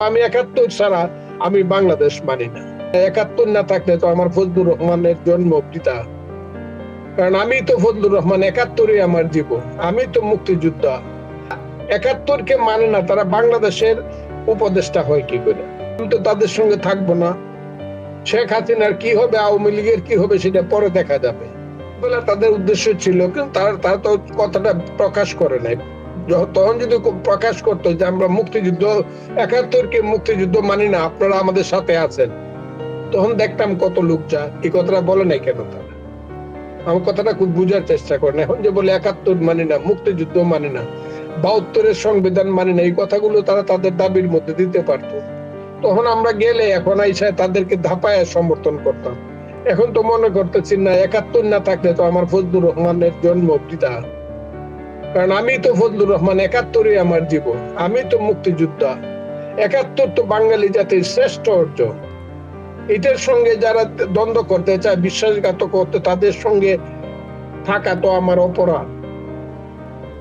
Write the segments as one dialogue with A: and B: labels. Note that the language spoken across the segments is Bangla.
A: আমি একাত্তর ছাড়া আমি বাংলাদেশ মানি না। একাত্তর না থাকলে তো আমার ফজলুর রহমানের জন্ম পিতা। কারণ আমি তো ফজলুর রহমান, একাত্তরই আমার জীবন। আমি তো মুক্তিযোদ্ধা। একাত্তরকে মানে না, তারা বাংলাদেশের উপদেষ্টা হয় কি করে? আমি তো তাদের সঙ্গে থাকব না। শেখ হাসিনার কি হবে, আওয়ামী লীগের কি হবে, সেটা পরে দেখা যাবে। তাদের উদ্দেশ্য ছিল, কিন্তু তারা তারা তো কথাটা প্রকাশ করে নাই। তখন যদি প্রকাশ করতো যে আমরা মুক্তিযুদ্ধ, একাত্তরকে মুক্তিযুদ্ধ মানি না, আপনারা আমাদের সাথে আছেন। তখন দেখতাম কত লোক যা এই কথাটা বলে নাই কেন তারা? আমার কথাটা খুব বুঝার চেষ্টা করেন। এখন যে বলে একাত্তর মানি না, মুক্তিযুদ্ধ মানে না, বাহাত্তরের সংবিধান মানে না, এই কথাগুলো তারা তাদের দাবির মধ্যে দিতে পারতো। তখন আমরা গেলে এখন আইসা তাদেরকে ধাপায় সমর্থন করতাম। এখন তো মনে করতেছি না, একাত্তর না থাকলে তো আমার ফজলুর রহমানের জন্ম পিতা কারণ আমি তো ফজলুর রহমান একাত্তরই আমার জীবন। আমি তো মুক্তিযোদ্ধা। একাত্তর তো বাঙালি জাতির শ্রেষ্ঠ অর্জন। এটার সঙ্গে যারা দ্বন্দ্ব করতে চায়, বিশ্বাসঘাতক করতে তাদের সঙ্গে থাকা তো আমার অপরাধ।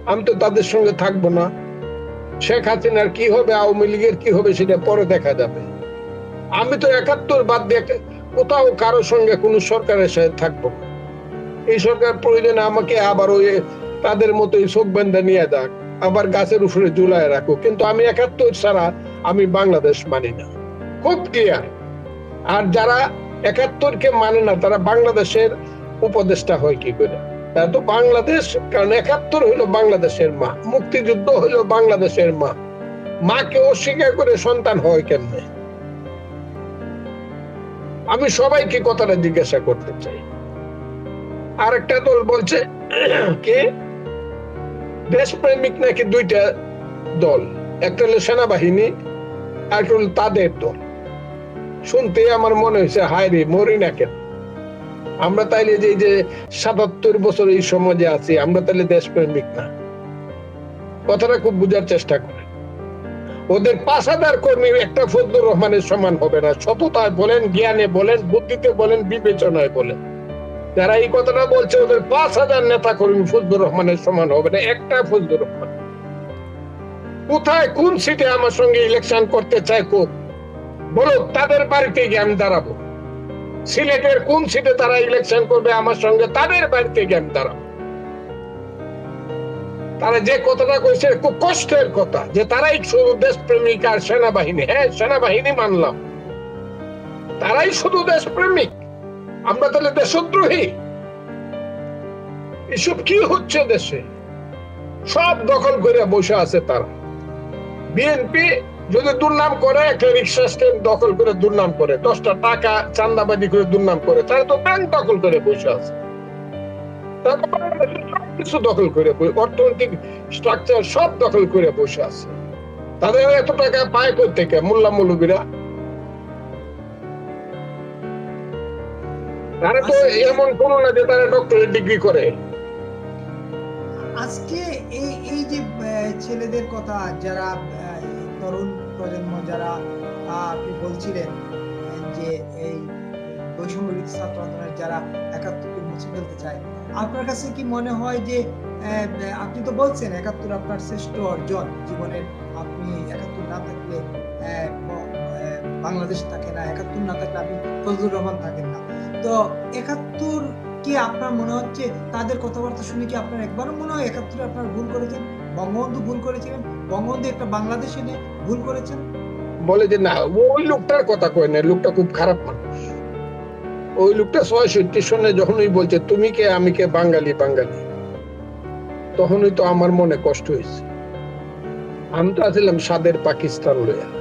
A: আমি তো তাদের সঙ্গে থাকব না। শেখ হাসিনার কি হবে, আওয়ামী লীগের কি হবে, সেটা পরে দেখা যাবে। আমি তো একাত্তর বাদ দিয়ে কোথাও কারোর সঙ্গে কোনো সরকারের সাথে থাকব। এই সরকার প্রয়োজনে আমাকে আবার ওই তাদের মতোই চোখ বেঁধে নিয়ে যাক, আবার গাছের উপরে ঝুলায় রাখো কিন্তু আমি একাত্তর ছাড়া আমি বাংলাদেশ মানি না। খুব ক্লিয়ার আর যারা একাত্তরকে মানে না, তারা বাংলাদেশের উপদেষ্টা হয় কি করে? তারা তো বাংলাদেশ, কারণ একাত্তর হইল বাংলাদেশের মা, মুক্তিযুদ্ধ হইল বাংলাদেশের মা। মাকে অস্বীকার করে সন্তান হয় কেমনে? আমি সবাইকে কথাটা জিজ্ঞাসা করতে চাই। আরেকটা দল বলছে, কে? দেশপ্রেমিক নাকি দুইটা দল? একটা হলো সেনাবাহিনী, আর একটা হলো তাদের দল। শুনতে আমার মনে হয়েছে, হায় রে, মরি না কেন? আমরা তাইলে যে যে সাতাত্তর বছর এই সমাজে আছি, আমরা তাইলে দেশপ্রেমিক না। কথাটা খুব বুঝার চেষ্টা করে ওদের হাজার কর্মী একটা ফজলুর রহমানের সমান হবে না। সততায় বলেন, জ্ঞানে বলেন, বুদ্ধিতে বলেন, বিবেচনায় বলেন। যারা এই কথাটা বলছে, ওদের পাঁচ হাজার নেতা কর্মী ফজলুর রহমানের সমান হবে না, একটা ফজলুর রহমান। কোথায়, কোন সিটে আমার সঙ্গে ইলেকশন করতে চায় কোক বলো তাদের বাড়িতে গিয়ে আমি দাঁড়াবো। সিলেটের কোন সিটে তারা ইলেকশন করবে আমার সঙ্গে, তাদের বাড়িতে গিয়ে আমি দাঁড়াবো। তারা যে কথাটা কইছে, খুব কষ্টের কথা, যে তারাই শুধু দেশপ্রেমিক আর সেনাবাহিনী। হ্যাঁ সেনাবাহিনী মানলাম। তারাই শুধু দেশপ্রেমিক। আমরা তাহলে দেশদ্রোহী। এসব কি হচ্ছে দেশে? সব দখল করে বসে আছে তারা। বিএনপি যদি দুর্নাম করে একটা রিক্সা স্ট্যান্ড দখল করে দুর্নাম করে, দশটা টাকা চান্দাবাজি করে দুর্নাম করে, তারা তো ব্যাংক দখল করে বসে আছে। সবকিছু দখল করে অর্থনৈতিক স্ট্রাকচার সব দখল করে বসে আছে। তাদের এত টাকা পায় থেকে মোল্লা মৌলবীরা। তারা তো এমন কোনো না যে তারা ডক্টরেট ডিগ্রি করে।
B: আজকে এই এই যে ছেলেদের কথা যারা তরুণ প্রজন্ম যারা আপনি বলছিলেন যে এই বৈষম্য ছাত্র আন্দোলনের যারা একাত্তরকে মুছে ফেলতে চায় আপনার কাছে কি মনে হয় যে আপনি তো বলছেন একাত্তর আপনার শ্রেষ্ঠ অর্জন জীবনের আপনি একাত্তর না থাকলে বাংলাদেশ থাকে না একাত্তর না থাকলে আপনি ফজলুর রহমান থাকেন। তো একাত্তর কি আপনার মনে হচ্ছে? তাদের কথাবার্তা শুনে কি আপনার একবারও মনে হয় একাত্তরে আপনার ভুল করেছেন? বঙ্গবন্ধু ভুল করেছিলেন? বঙ্গবন্ধু একটা বাংলাদেশ এনে ভুল করেছেন?
A: বলে যে না ওই লোকটার কথা কয় না, লোকটা খুব খারাপ মানুষ। ওই লোকটা ছয়ষট্টি সনে ওই বলছে, তুমি কে? আমি কে? বাঙালি বাঙালি। তখনই তো আমার মনে কষ্ট হয়েছে। আমি তো আসলাম সাদের পাকিস্তান লইয়া।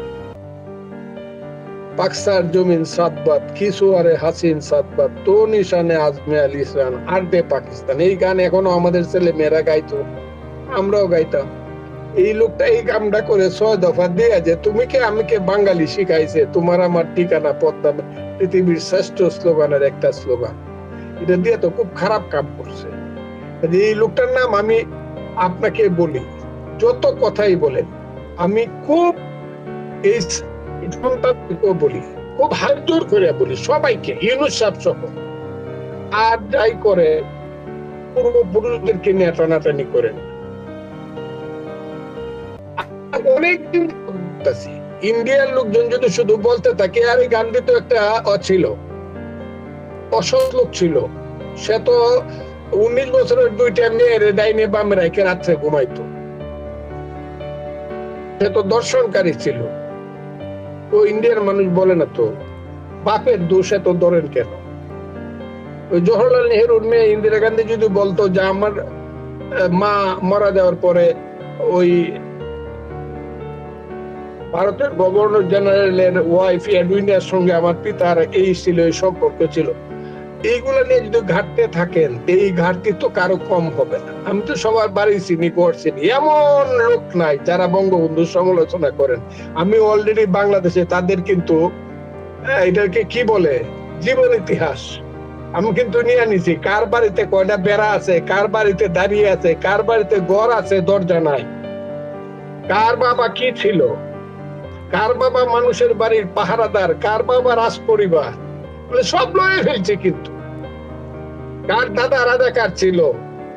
A: পাকসার জমিন সাতবাদ, কিশোয়ারে হাসিন সাতবাদ তো নিশানে আজমে আল ইসরান আর দে পাকিস্তান। এই গান এখনও আমাদের ছেলে মেয়েরা গাইতো, আমরাও গাইতাম। এই লোকটা এই কামটা করে ছয় দফা দিয়ে যে, তুমি কে? আমি কে? বাঙালি শিখাইছে। তোমার আমার ঠিকানা, পদ্মা পৃথিবীর শ্রেষ্ঠ স্লোগানের একটা স্লোগান। এটা দিয়ে তো খুব খারাপ কাম করছে। এই লোকটার নাম আমি আপনাকে বলি, যত কথাই বলেন, আমি খুব এই বলি, খুব হাত জোর করে বলি, সবাইকে, ইউনুস সাহেব সহ আর যাই করে, পূর্বপুরুষদেরকে নিয়ে টানাটানি করেন অনেক দিন করতেছি ইন্ডিয়ার লোকজন যদি শুধু বলতে থাকে, আর এই গান্ধী তো একটা ছিল, অসৎ লোক ছিল। সে তো উনিশ বছরের দুইটা মেয়ের ডাইনে বামে রেখে রাত্রে ঘুমাইতো। সে তো দর্শনকারী ছিল। তো ইন্ডিয়ার মানুষ বলে না তো, বাপের দোষ এত ধরেন কেন? ওই জওহরলাল নেহরুর মেয়ে ইন্দিরা গান্ধী যদি বলতো যে আমার মা মারা যাওয়ার পরে ওই ভারতের গভর্নর জেনারেলের ওয়াইফ এডুইনের সঙ্গে আমার পিতার এই ছিল, এই সম্পর্ক ছিল। এইগুলো নিয়ে যদি ঘাটতে থাকেন, এই ঘাটতি তো কারও কম হবে না। আমি তো সবার বাড়ি চিনি চিনি, এমন লোক নাই যারা বঙ্গবন্ধু সমালোচনা করেন। আমি অলরেডি বাংলাদেশে, তাদের কিন্তু এটাকে কি বলে? জীবন ইতিহাস। আমি কিন্তু নিয়ে নিছি, কার বাড়িতে কয়টা বেড়া আছে, কার বাড়িতে দাঁড়িয়ে আছে, কার বাড়িতে ঘর আছে, দরজা নাই। কার বাবা কি ছিল? কার বাবা মানুষের বাড়ির পাহারাদার? কার বাবা রাজ পরিবার সব লয়ে ফেলছে কিন্তু। কার দাদা রাজাকার ছিল?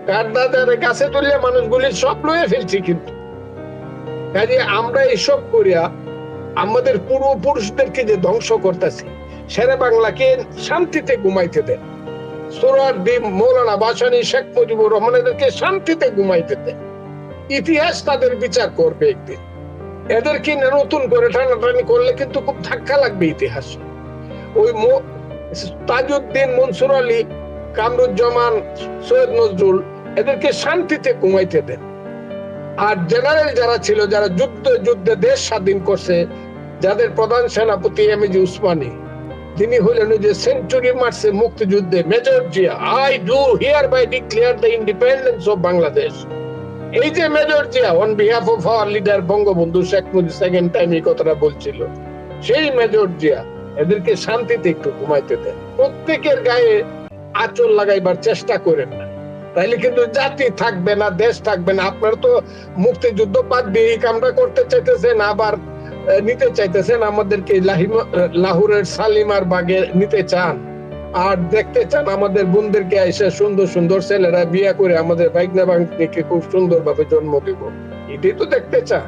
A: কার দাদার কাছে তুললে মানুষগুলি সব লয়ে ফেলছে কিন্তু। কাজে আমরা এসব করিয়া আমাদের পূর্বপুরুষদেরকে যে ধ্বংস করতেছি, সেরে বাংলাকে শান্তিতে ঘুমাইতে দেন। মৌলানা বাসানি শেখ মুজিবুর রহমান এদেরকে শান্তিতে ঘুমাইতে দেন। ইতিহাস তাদের বিচার করবে একদিন। এদেরকে নতুন করে টানাটানি করলে কিন্তু খুব ধাক্কা লাগবে ইতিহাস। ওই তাজউদ্দিন মনসুর আলী কামরুজ্জামান, সৈয়দ নজরুল এদেরকে শান্তিতে ঘুমাইতে দেন। আর জেনারেল যারা ছিল, যারা যুদ্ধ, যুদ্ধে দেশ স্বাধীন করছে, যাদের প্রধান সেনাপতি এম জি উসমানী, তিনি হলেন যে সেঞ্চুরি মারছে মুক্তিযুদ্ধে major Zia. I do hereby declare the independence of Bangladesh এই যে major Zia on behalf of our leader Bangabandhu Sheikh Mujib second time এই কথাটা বলছিল। সেই মেজর জিয়া এদেরকে শান্তিতে একটু ঘুমাইতে দেন। প্রত্যেকের গায়ে আঁচল লাগাইবার চেষ্টা করেন না। তাইলে কিন্তু জাতি থাকবে না, দেশ থাকবে না। আপনার তো মুক্তিযুদ্ধ বাদ দিয়ে এই কামটা করতে চাইতেছেন, আবার নিতে চাইতেছেন, আমাদেরকে লাহোরের সালিমার বাগে নিতে চান। আর দেখতে চান আমাদের বোনদেরকে এসে সুন্দর সুন্দর ছেলেরা বিয়ে করে আমাদের বাইকনা বাংলাকে খুব সুন্দর ভাবে জন্ম দিব। এটাই তো দেখতে চান।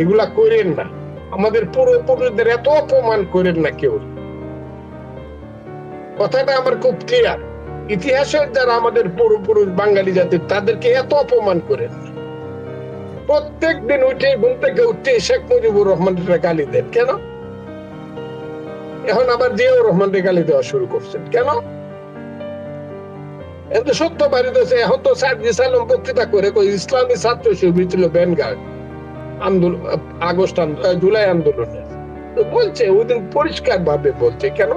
A: এগুলা করেন না। আমাদের পূর্বপুরুষদের এত অপমান করেন না কেউ। কথাটা আমার খুব ক্লিয়ার ইতিহাসের যারা আমাদের পূর্বপুরুষ বাঙালি জাতির তাদেরকে এত অপমান করেন প্রত্যেক দিন উঠে ঘুম থেকে উঠে শেখ মুজিবুর রহমানের গালি দেন। কেন? এখন আবার জিয়াউর রহমানের গালি দেওয়া শুরু করছেন। কেন? এত সত্য বাড়িতেছে এখন তো সার্জি সালাম বক্তৃতা করে ইসলামী ছাত্র শিবির ছিল ব্যানগার্ড আন্দোলন আগস্ট জুলাই আন্দোলনে বলছে, ওই দিন পরিষ্কার ভাবে বলছে। কেন?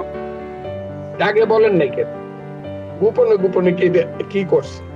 A: আগে বলেন নাই কেন? গোপনে গোপনে কি কি করছে?